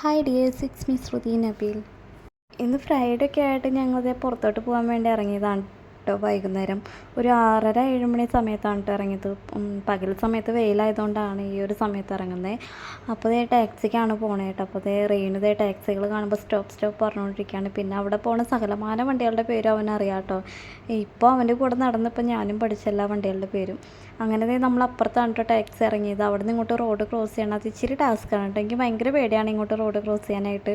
Hi dear six miss Shruthi Nabeel ഇന്ന് Friday ഒക്കെ ആയിട്ട് ഞങ്ങളിത് പുറത്തോട്ട് പോകാൻ വേണ്ടി ഇറങ്ങിയതാണ്. കേട്ടോ വൈകുന്നേരം. ഒരു ആറര ഏഴ് മണി സമയത്താണ് കേട്ടോ ഇറങ്ങിയത്. പകൽ സമയത്ത് വെയിലായതുകൊണ്ടാണ് ഈ ഒരു സമയത്ത് ഇറങ്ങുന്നത് അപ്പോൾ ഇതേ ടാക്സിക്കാണ് പോണേ കേട്ടോ അപ്പോൾ ഇതേ റെയിന് ടാക്സികൾ കാണുമ്പോൾ സ്റ്റോപ്പ് സ്റ്റോപ്പ് പറഞ്ഞുകൊണ്ടിരിക്കുകയാണ് പിന്നെ അവിടെ പോണ സകലമാന വണ്ടികളുടെ പേരും അവനറിയാം കേട്ടോ ഇപ്പോൾ അവന്റെ കൂടെ നടന്നപ്പോൾ ഞാനും പഠിച്ച എല്ലാ വണ്ടികളുടെ പേരും. അങ്ങനെ നമ്മൾ അപ്പുറത്താണ് കേട്ടോ ടാക്സി ഇറങ്ങിയത്. അവിടെ നിന്ന് ഇങ്ങോട്ട് റോഡ് ക്രോസ് ചെയ്യണം. അത് ഇച്ചിരി ടാസ്ക്കാണ് കേട്ടോ എനിക്ക് ഭയങ്കര പേടിയാണ് ഇങ്ങോട്ട് റോഡ് ക്രോസ് ചെയ്യാനായിട്ട്.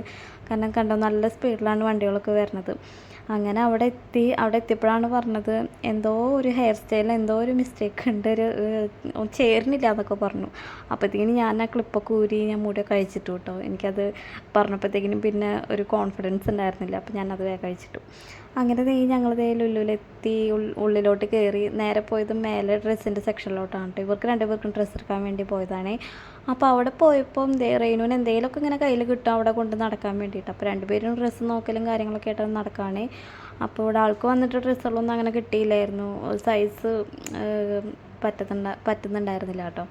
കാരണം കണ്ടോ നല്ല സ്പീഡിലാണ് വണ്ടികളൊക്കെ വരുന്നത്. അങ്ങനെ അവിടെ എത്തി അവിടെ എത്തിയപ്പോഴാണ് പറഞ്ഞത് എന്തോ ഒരു ഹെയർ സ്റ്റൈലിൽ എന്തോ ഒരു മിസ്റ്റേക്ക് ഉണ്ട് ഒരു ചേരുന്നില്ല എന്നൊക്കെ പറഞ്ഞു. അപ്പോഴത്തേക്കിനും ഞാൻ ആ ക്ലിപ്പൊക്കെ ഊരി ഞാൻ മുടിയൊക്കെ കഴിച്ചിട്ടു കേട്ടോ. എനിക്കത് പറഞ്ഞപ്പോഴത്തേക്കിനും പിന്നെ ഒരു കോൺഫിഡൻസ് ഉണ്ടായിരുന്നില്ല. അപ്പോൾ ഞാനത് വേഗം കഴിച്ചിട്ടു അങ്ങനെ ദേ ഞങ്ങൾ ദേ ലുലുവിലെത്തി ഉള്ളിലോട്ട് കയറി നേരെ പോയത് മേലെ ഡ്രസ്സിന്റെ സെക്ഷനിലോട്ടാണ് കേട്ടോ ഇവർക്ക് രണ്ടുപേർക്കും ഡ്രസ്സ് എടുക്കാൻ വേണ്ടി പോയതാണ്. അപ്പോൾ അവിടെ പോയപ്പം ദേ റെയിനുവിന് എന്തെങ്കിലുമൊക്കെ ഇങ്ങനെ കയ്യിൽ കിട്ടും അവിടെ കൊണ്ട് നടക്കാൻ വേണ്ടിയിട്ട്. അപ്പോൾ രണ്ടുപേരും ഡ്രസ്സ് നോക്കലും കാര്യങ്ങളൊക്കെ ആയിട്ട് നടക്കുകയാണ് അപ്പോൾ ഇവിടെ ആൾക്ക് വന്നിട്ട് ഡ്രസ്സുകളൊന്നും അങ്ങനെ കിട്ടിയില്ലായിരുന്നു. സൈസ് പറ്റുന്നുണ്ട പറ്റുന്നുണ്ടായിരുന്നില്ല കേട്ടോ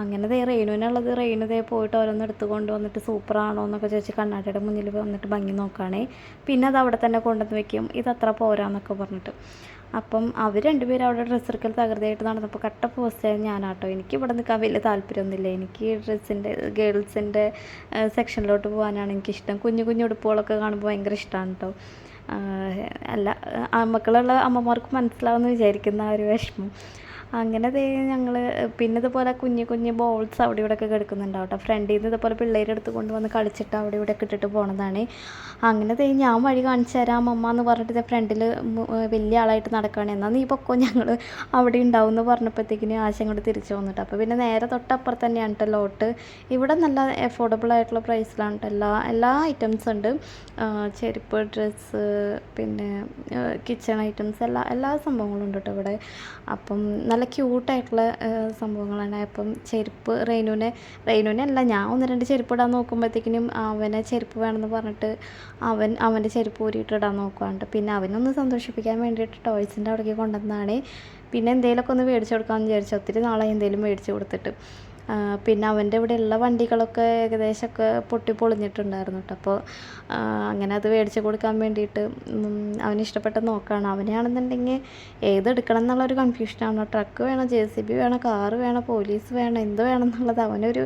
അങ്ങനെ ദേ റെയിനുവിനുള്ളത് റെയിനു ദേ പോയിട്ട് ഓരോന്ന് എടുത്ത് കൊണ്ടുവന്നിട്ട് സൂപ്പറാണോ എന്നൊക്കെ ചോദിച്ച് കണ്ണാടിയുടെ മുന്നിൽ വന്നിട്ട് ഭംഗി നോക്കുകയാണേ പിന്നെ അത് അവിടെ തന്നെ കൊണ്ടുവന്ന് വെക്കും. ഇത് അത്ര പോരാന്നൊക്കെ പറഞ്ഞിട്ട്. അപ്പം അവർ രണ്ടുപേരും അവിടെ ഡ്രസ്സ് എടുക്കൽ തകൃതിയായിട്ട് നടന്നപ്പോൾ കട്ട പോസ്റ്റായ ഞാനാട്ടോ. എനിക്ക് ഇവിടെ നിൽക്കാൻ വലിയ താല്പര്യമൊന്നുമില്ല. എനിക്ക് ഡ്രസ്സിന്റെ ഗേൾസിന്റെ സെക്ഷനിലോട്ട് പോകാനാണ് എനിക്കിഷ്ടം. കുഞ്ഞു കുഞ്ഞു ഉടുപ്പുകളൊക്കെ കാണുമ്പോൾ ഭയങ്കര ഇഷ്ടമാണ് കേട്ടോ അല്ല മക്കളുള്ള അമ്മമാർക്ക് മനസ്സിലാവുമെന്ന് വിചാരിക്കുന്ന ആ ഒരു വിഷമം. അങ്ങനെ ഞങ്ങൾ പിന്നെ ഇതുപോലെ കുഞ്ഞു കുഞ്ഞു ബോൾസ് അവിടെ ഇവിടെ ഒക്കെ കിടക്കുന്നുണ്ടാവും കേട്ടോ ഫ്രണ്ടിൽ നിന്ന് ഇതുപോലെ പിള്ളേരെ എടുത്ത് കൊണ്ടുവന്ന് കളിച്ചിട്ട് അവിടെ ഇവിടെ ഒക്കെ ഇട്ടിട്ട് പോണതാണ്. അങ്ങനെ തേ ഞാൻ വഴി കാണിച്ചു തരാം അമ്മ എന്ന് പറഞ്ഞിട്ട് ഫ്രണ്ടിൽ വലിയ ആളായിട്ട് നടക്കുകയാണ് എന്നാൽ നീ പൊക്കോ ഞങ്ങൾ അവിടെ ഉണ്ടാവും എന്ന് പറഞ്ഞപ്പോഴത്തേക്കിന് ആശയം കൊണ്ട് തിരിച്ചു വന്നിട്ട്. അപ്പോൾ പിന്നെ നേരെ തൊട്ടപ്പുറത്ത് തന്നെയാണ് കേട്ടോ ലോട്ട് ഇവിടെ നല്ല അഫോർഡബിൾ ആയിട്ടുള്ള പ്രൈസിലാണ് കേട്ടോ എല്ലാ എല്ലാ ഐറ്റംസ് ഉണ്ട്. ചെരുപ്പ് ഡ്രസ്സ് പിന്നെ കിച്ചൺ ഐറ്റംസ് എല്ലാ എല്ലാ സംഭവങ്ങളും ഉണ്ട് കേട്ടോ ഇവിടെ. അപ്പം നല്ല ക്യൂട്ടായിട്ടുള്ള സംഭവങ്ങളാണ്. അപ്പം ചെരുപ്പ് റെയിനുവിനെ റെയിനുവിനെ അല്ല ഞാൻ ഒന്ന് രണ്ട് ചെരുപ്പ് ഇടാൻ നോക്കുമ്പോഴത്തേക്കിനും അവനെ ചെരുപ്പ് വേണമെന്ന് പറഞ്ഞിട്ട് അവൻ അവന്റെ ചെരുപ്പ് ഊരിയിട്ട് ഇടാൻ നോക്കുവാണ്ട്. പിന്നെ അവനൊന്ന് സന്തോഷിപ്പിക്കാൻ വേണ്ടിയിട്ട് ടോയ്സിന്റെ അവിടേക്ക് കൊണ്ടുവന്നതാണ്. പിന്നെ എന്തെങ്കിലുമൊക്കെ ഒന്ന് മേടിച്ചു കൊടുക്കാമെന്ന് വിചാരിച്ചു. ഒത്തിരി നാളായി എന്തെങ്കിലും മേടിച്ചു കൊടുത്തിട്ട്. പിന്നെ അവന്റെ ഇവിടെ ഉള്ള വണ്ടികളൊക്കെ ഏകദേശമൊക്കെ പൊട്ടി പൊളിഞ്ഞിട്ടുണ്ടായിരുന്നു കേട്ടോ. അപ്പോൾ അങ്ങനെ അത് മേടിച്ച് കൊടുക്കാൻ വേണ്ടിയിട്ട് അവന് ഇഷ്ടപ്പെട്ട നോക്കുകയാണ് അവനെയാണെന്നുണ്ടെങ്കിൽ ഏതെടുക്കണം എന്നുള്ളൊരു കൺഫ്യൂഷനാണ് ട്രക്ക് വേണം ജെ സി ബി വേണം കാറ് വേണം പോലീസ് വേണം എന്ത് വേണം എന്നുള്ളത് അവനൊരു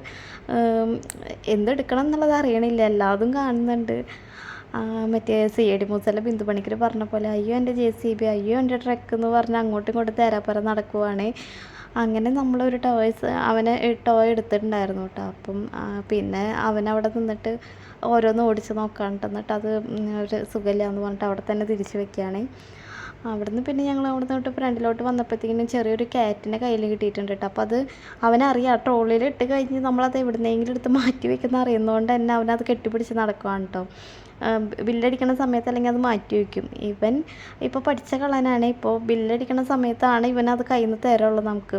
എന്തെടുക്കണം എന്നുള്ളത് അറിയണില്ല. എല്ലാതും കാണുന്നുണ്ട്. മറ്റേ സി എ ഡി മൂസല ബിന്ദു പണിക്കർ പറഞ്ഞ പോലെ അയ്യോ എന്റെ ജെ സി ബി അയ്യോ എന്റെ ട്രക്ക് എന്ന് പറഞ്ഞ് അങ്ങോട്ടും ഇങ്ങോട്ടും തേരാപ്പറ നടക്കുവാണ്. അങ്ങനെ നമ്മളൊരു ടോയ്സ് അവനെ ടോയ് എടുത്തിട്ടുണ്ടായിരുന്നു കേട്ടോ. അപ്പം പിന്നെ അവനവിടെ നിന്നിട്ട് ഓരോന്ന് ഓടിച്ച് നോക്കാണ്ട്. എന്നിട്ട് അത് ഒരു സുഖമില്ല എന്ന് പറഞ്ഞിട്ട് അവിടെ തന്നെ തിരിച്ച് വെക്കുകയാണ്. അവിടുന്ന് പിന്നെ ഞങ്ങൾ അവിടുന്ന് തൊട്ട് ഫ്രണ്ടിലോട്ട് വന്നപ്പോഴത്തേക്കിനും ചെറിയൊരു കാറ്റിനെ കയ്യിൽ കിട്ടിയിട്ടുണ്ട് കേട്ടോ. അപ്പോൾ അത് അവനറിയാം. ട്രോളിയിൽ ഇട്ട് കഴിഞ്ഞ് നമ്മളത് എവിടുന്നെങ്കിലും എടുത്ത് മാറ്റി വെക്കുന്ന അറിയുന്നതുകൊണ്ട് തന്നെ അവനത് കെട്ടിപ്പിടിച്ച് നടക്കുവാണ് കേട്ടോ. ബില്ലടിക്കണ സമയത്ത് അല്ലെങ്കിൽ അത് മാറ്റി വയ്ക്കും. ഇവൻ ഇപ്പോൾ പഠിച്ച കള്ളനാണ്. ഇപ്പോൾ ബില്ലടിക്കണ സമയത്താണ് ഇവൻ അത് കയ്യിൽ നിന്ന് തരുള്ളൂ നമുക്ക്.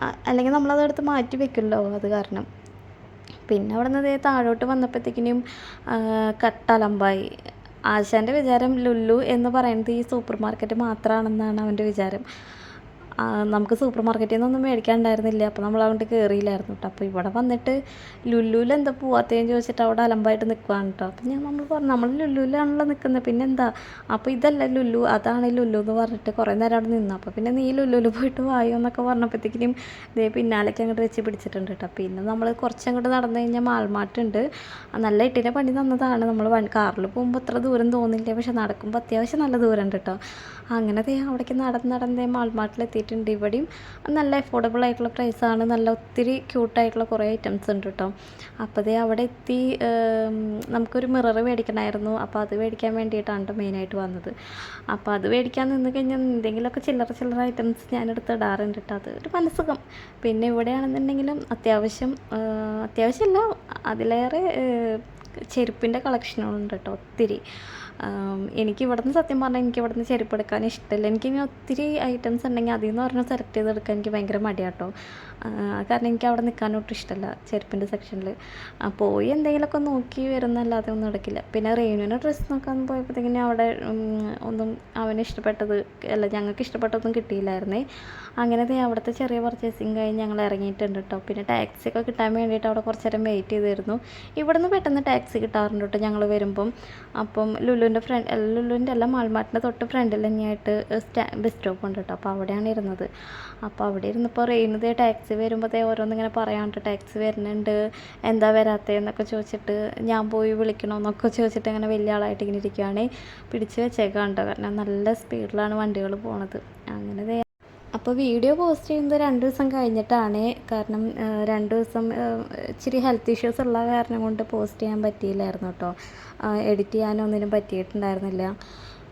ആ, അല്ലെങ്കിൽ നമ്മളത് എടുത്ത് മാറ്റി വെക്കുമല്ലോ അത് കാരണം. പിന്നെ അവിടെ നിന്ന് താഴോട്ട് വന്നപ്പോഴത്തേക്കിനും കട്ടലമ്പായി. ആശാന്റെ വിചാരം ലുല്ലു എന്ന് പറയുന്നത് ഈ സൂപ്പർ മാർക്കറ്റ് മാത്രമാണെന്നാണ് അവന്റെ വിചാരം. നമുക്ക് സൂപ്പർ മാർക്കറ്റിൽ നിന്നൊന്നും മേടിക്കാണ്ടായിരുന്നില്ല. അപ്പോൾ നമ്മൾ അങ്ങോട്ട് കയറിയില്ലായിരുന്നു കേട്ടോ അപ്പോൾ ഇവിടെ വന്നിട്ട് ലുല്ലുവിൽ എന്താ പോവാത്തതെന്ന് ചോദിച്ചിട്ട് അവിടെ അലമ്പായിട്ട് നിൽക്കുകയാണ് കേട്ടോ അപ്പോൾ ഞാൻ നമ്മൾ പറഞ്ഞു നമ്മൾ ലുല്ലുവിലാണല്ലോ നിൽക്കുന്നത് പിന്നെ എന്താ? അപ്പോൾ ഇതല്ല ലുല്ലു അതാണ് ലുല്ലു എന്ന് പറഞ്ഞിട്ട് കുറേ നേരം അവിടെ നിന്നു. അപ്പോൾ പിന്നെ നീ ലുല്ലുവിൽ പോയിട്ട് വായോ എന്നൊക്കെ പറഞ്ഞപ്പോഴത്തേക്കിനും ഇതേ പിന്നാലേക്ക് അങ്ങോട്ട് വെച്ച് പിടിച്ചിട്ടുണ്ട് കേട്ടോ പിന്നെ നമ്മൾ കുറച്ചങ്ങോട്ട് നടന്നു കഴിഞ്ഞാൽ മാൾമാട്ടുണ്ട് നല്ല ഇട്ടിന്റെ പണി തന്നതാണ്. നമ്മൾ കാറിൽ പോകുമ്പോൾ അത്ര ദൂരം തോന്നില്ല? പക്ഷെ നടക്കുമ്പോൾ അത്യാവശ്യം നല്ല ദൂരം ഉണ്ട് കേട്ടോ അങ്ങനെ അവിടേക്ക് നടന്ന് നടന്ന് മാൾമാർട്ടിൽ എത്തിയിട്ടുണ്ട് ഇവിടെയും. നല്ല അഫോർഡബിൾ ആയിട്ടുള്ള പ്രൈസാണ് നല്ല ഒത്തിരി ക്യൂട്ടായിട്ടുള്ള കുറേ ഐറ്റംസ് ഉണ്ട് കേട്ടോ. അപ്പോൾ ദേ അവിടെ എത്തി നമുക്കൊരു മിറർ മേടിക്കണമായിരുന്നു. അപ്പോൾ അത് മേടിക്കാൻ വേണ്ടിയിട്ടാണ് മെയിനായിട്ട് വന്നത്. അപ്പോൾ അത് മേടിക്കാൻ നിന്ന് കഴിഞ്ഞാൽ എന്തെങ്കിലുമൊക്കെ ചില്ലറ ചില്ലറ ഐറ്റംസ് ഞാൻ എടുത്ത് ഇടാറുണ്ട് കേട്ടോ അത് ഒരു മനസ്സുഖം. പിന്നെ ഇവിടെയാണെന്നുണ്ടെങ്കിലും അത്യാവശ്യം അത്യാവശ്യമല്ല അതിലേറെ ചെരുപ്പിന്റെ കളക്ഷനുകളുണ്ട് കേട്ടോ ഒത്തിരി. എനിക്ക് ഇവിടുന്ന് സത്യം പറഞ്ഞാൽ എനിക്ക് ഇവിടുന്ന് ചെരുപ്പ് എടുക്കാൻ ഇഷ്ടമില്ല എനിക്ക് ഇങ്ങനെ ഒത്തിരി ഐറ്റംസ് ഉണ്ടെങ്കിൽ അതിൽ നിന്ന് പറഞ്ഞാൽ സെലക്ട് ചെയ്തെടുക്കാൻ എനിക്ക് ഭയങ്കര മടിയാട്ടോ. കാരണം എനിക്ക് അവിടെ നിൽക്കാൻ ഒട്ടും ഇഷ്ടമല്ല ചെരുപ്പിന്റെ സെക്ഷനിൽ പോയി എന്തെങ്കിലുമൊക്കെ നോക്കി വരുന്നല്ലാതെ ഒന്നും എടുക്കില്ല. പിന്നെ റേനുവിന് ഡ്രസ്സ് നോക്കാൻ പോയപ്പോഴത്തേക്കിനും അവിടെ ഒന്നും അവന് ഇഷ്ടപ്പെട്ടത് അല്ല ഞങ്ങൾക്ക് ഇഷ്ടപ്പെട്ടതൊന്നും കിട്ടിയില്ലായിരുന്നേ. അങ്ങനെ അവിടുത്തെ ചെറിയ പർച്ചേസിങ് കഴിഞ്ഞ് ഞങ്ങൾ ഇറങ്ങിയിട്ടുണ്ട് കേട്ടോ. പിന്നെ ടാക്സി ഒക്കെ കിട്ടാൻ വേണ്ടിയിട്ട് അവിടെ കുറച്ച് നേരം വെയിറ്റ് ചെയ്തിരുന്നു. ഇവിടുന്ന് പെട്ടെന്ന് ടാക്സി കിട്ടാറുണ്ട് കേട്ടോ ഞങ്ങൾ വരുമ്പം. അപ്പം ലുലുവിന്റെ ഫ്രണ്ട് ലുലുവിന്റെ അല്ല മാൾമാർട്ടിന്റെ തൊട്ട് ഫ്രണ്ടിൽ തന്നെയായിട്ട് സ്റ്റാ ബസ് സ്റ്റോപ്പ് ഉണ്ട് കേട്ടോ. അപ്പോൾ അവിടെയാണ് ഇരുന്നത്. അപ്പോൾ അവിടെ ഇരുന്നപ്പോൾ റെയിനത് ടാക്സി വരുമ്പോൾ വരുമ്പോഴത്തേ ഓരോന്നിങ്ങനെ പറയാണ്ട് ടാക്സി വരുന്നുണ്ട് എന്താ വരാത്തതെന്നൊക്കെ ചോദിച്ചിട്ട് ഞാൻ പോയി വിളിക്കണമെന്നൊക്കെ ചോദിച്ചിട്ട് അങ്ങനെ വലിയ ആളായിട്ട് ഇങ്ങനെ ഇരിക്കുകയാണ് പിടിച്ച് വെച്ചേക്കാണ്ടോ കാരണം നല്ല സ്പീഡിലാണ് വണ്ടികൾ പോണത്. അങ്ങനെ അപ്പോൾ വീഡിയോ പോസ്റ്റ് ചെയ്യുന്നത് രണ്ട് ദിവസം കഴിഞ്ഞിട്ടാണ്. കാരണം രണ്ട് ദിവസം ഇച്ചിരി ഹെൽത്ത് ഇഷ്യൂസ് ഉള്ള കാരണം കൊണ്ട് പോസ്റ്റ് ചെയ്യാൻ പറ്റിയില്ലായിരുന്നു കേട്ടോ എഡിറ്റ് ചെയ്യാനൊന്നിനും പറ്റിയിട്ടുണ്ടായിരുന്നില്ല.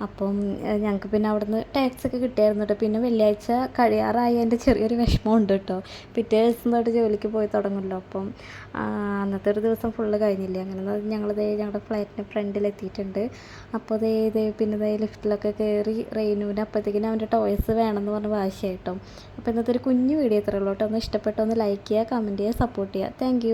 അപ്പം ഞങ്ങൾക്ക് പിന്നെ അവിടുന്ന് ടാക്സ് ഒക്കെ കിട്ടിയായിരുന്നു കേട്ടോ പിന്നെ വെള്ളിയാഴ്ച കഴിയാറായി. എന്റെ ചെറിയൊരു വിഷമം ഉണ്ട് കേട്ടോ പിറ്റേ ദിവസം തൊട്ട് ജോലിക്ക് പോയി തുടങ്ങുമല്ലോ. അപ്പം അന്നത്തെ ഒരു ദിവസം ഫുള്ള് കഴിഞ്ഞില്ലേ? അങ്ങനെ ഞങ്ങൾ ദേ ഞങ്ങളുടെ ഫ്ലാറ്റിന്റെ ഫ്രണ്ടിൽ എത്തിയിട്ടുണ്ട് അപ്പോൾ ദേ ഇത് പിന്നെ ദേ ലിഫ്റ്റിലൊക്കെ കയറി റെയിനുവിന് അപ്പോഴത്തേക്കിനും അവന്റെ ടോയ്സ് വേണമെന്ന് പറഞ്ഞ് വാശിയായിട്ടോ അപ്പോൾ ഇന്നത്തെ ഒരു കുഞ്ഞു വീഡിയോ ഇത്രയുള്ളൂ കേട്ടോ ഒന്ന് ഇഷ്ടപ്പെട്ടൊന്ന് ലൈക്ക് ചെയ്യുക കമന്റ് ചെയ്യുക സപ്പോർട്ട് ചെയ്യുക. താങ്ക്